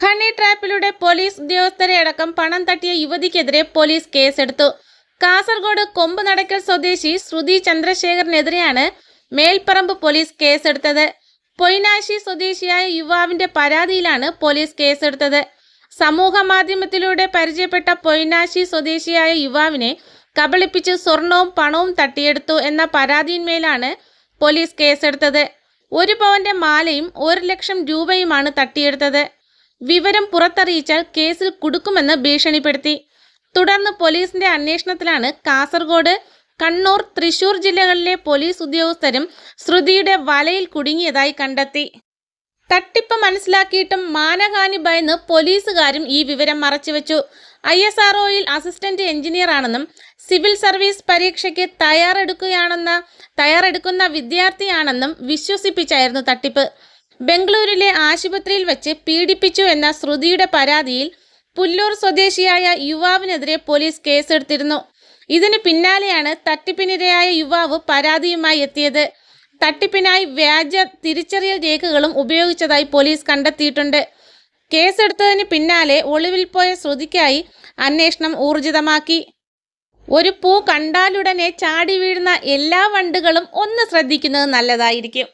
Honey ട്രാപ്പിലൂടെ police ഉദ്യോഗസ്ഥരെ അടക്കം പണം തട്ടിയ യുവതിക്കെതിരെ പോലീസ് കേസെടുത്തു. കാസർഗോഡ് കൊമ്പ് നടക്കൽ സ്വദേശി ശ്രുതി ചന്ദ്രശേഖറിനെതിരെയാണ് മേൽപ്പറമ്പ് പോലീസ് കേസെടുത്തത്. പൊയ്നാശി സ്വദേശിയായ യുവാവിന്റെ പരാതിയിലാണ് പോലീസ് കേസെടുത്തത്. സമൂഹ മാധ്യമത്തിലൂടെ പരിചയപ്പെട്ട പൊയ്നാശി സ്വദേശിയായ യുവാവിനെ കബളിപ്പിച്ച് സ്വർണവും പണവും തട്ടിയെടുത്തു എന്ന പരാതിയിന്മേലാണ് പോലീസ് കേസെടുത്തത്. ഒരു പവന്റെ മാലയും ഒരു ലക്ഷം രൂപയുമാണ് തട്ടിയെടുത്തത്. വിവരം പുറത്തറിയിച്ചാൽ കേസിൽ കുടുക്കുമെന്ന് ഭീഷണിപ്പെടുത്തി. തുടർന്ന് പോലീസിന്റെ അന്വേഷണത്തിലാണ് കാസർഗോഡ് കണ്ണൂർ തൃശൂർ ജില്ലകളിലെ പോലീസ് ഉദ്യോഗസ്ഥരും ശ്രുതിയുടെ വലയിൽ കുടുങ്ങിയതായി കണ്ടെത്തി. തട്ടിപ്പ് മനസ്സിലാക്കിയിട്ടും മാനഹാനി ഭയന്ന് പോലീസുകാരും ഈ വിവരം മറച്ചുവെച്ചു. I S R assistant engineer ആണെന്നും സിവിൽ സർവീസ് പരീക്ഷയ്ക്ക് തയ്യാറെടുക്കുകയാണെന്ന തയ്യാറെടുക്കുന്ന വിദ്യാർത്ഥിയാണെന്നും വിശ്വസിപ്പിച്ചായിരുന്നു തട്ടിപ്പ്. ബംഗളൂരിലെ ആശുപത്രിയിൽ വെച്ച് പീഡിപ്പിച്ചു എന്ന ശ്രുതിയുടെ പരാതിയിൽ പുല്ലൂർ സ്വദേശിയായ യുവാവിനെതിരെ പോലീസ് കേസെടുത്തിരുന്നു. ഇതിന് പിന്നാലെയാണ് തട്ടിപ്പിനിരയായ യുവാവ് പരാതിയുമായി എത്തിയത്. തട്ടിപ്പിനായി വ്യാജ തിരിച്ചറിയൽ രേഖകളും ഉപയോഗിച്ചതായി പോലീസ് കണ്ടെത്തിയിട്ടുണ്ട്. കേസെടുത്തതിന് പിന്നാലെ ഒളിവിൽ പോയ ശ്രുതിക്കായി അന്വേഷണം ഊർജിതമാക്കി. ഒരു പൂ കണ്ടാലുടനെ ചാടി വീഴുന്ന എല്ലാ വണ്ടുകളും ഒന്ന് ശ്രദ്ധിക്കുന്നത് നല്ലതായിരിക്കും.